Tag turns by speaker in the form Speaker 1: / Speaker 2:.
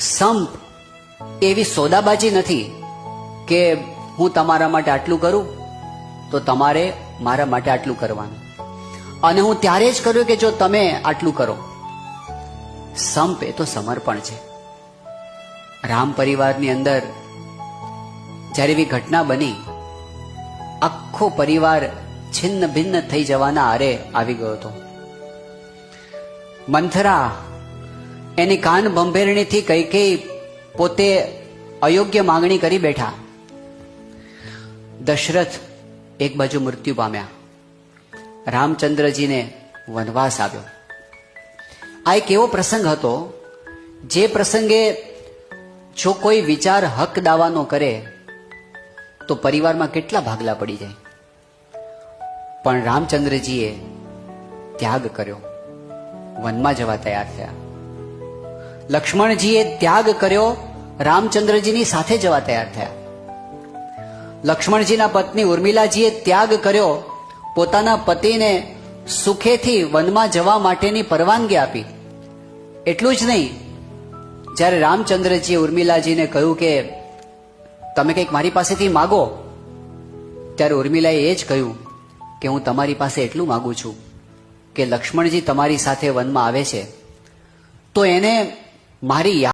Speaker 1: સંપ એવી સોદાબાજી નથી કે હું તમારા માટે આટલું કરું, તો તમારે મારા માટે આટલું કરવાનું. અને હું ત્યારે જ કર્યું કે જો તમે આટલું કરો. સંપ એ તો સમર્પણ છે. રામ પરિવારની અંદર જ્યારે એવી ઘટના બની, આખો પરિવાર છિન્ન ભિન્ન થઈ જવાના આરે આવી ગયો હતો. મંથરા એની કાન બંભેરણીથી કઈ કઈ પોતે અયોગ્ય માંગણી કરી બેઠા. દશરથ એક બાજુ મૃત્યુ પામ્યા. રામચંદ્રજીને વનવાસ આવ્યો આ એક એવો પ્રસંગ હતો, જે પ્રસંગે જો કોઈ વિચાર હક દાવાનો કરે, તો પરિવારમાં કેટલા ભાગલા પડી જાય. પણ રામચંદ્રજીએ ત્યાગ કર્યો. વનમાં જવા તૈયાર થયા. લક્ષ્મણજીએ ત્યાગ કર્યો, રામચંદ્રજીની સાથે જવા તૈયાર થયા. લક્ષ્મણજીના પત્ની ઉર્મિલાજીએ ત્યાગ કર્યો, પોતાના પતિને સુખેથી વનમાં જવા માટેની પરવાનગી આપી. એટલું જ નહીં, જ્યારે રામચંદ્રજીએ ઉર્મિલાજીને કહ્યું કે, તમે કંઈક મારી પાસેથી માગો, ત્યારે ઉર્મિલાએ એ જ કહ્યું કે, હું તમારી પાસે એટલું માગું છું કે લક્ષ્મણજી તમારી સાથે વનમાં આવે છે. તો એને મારી યાદ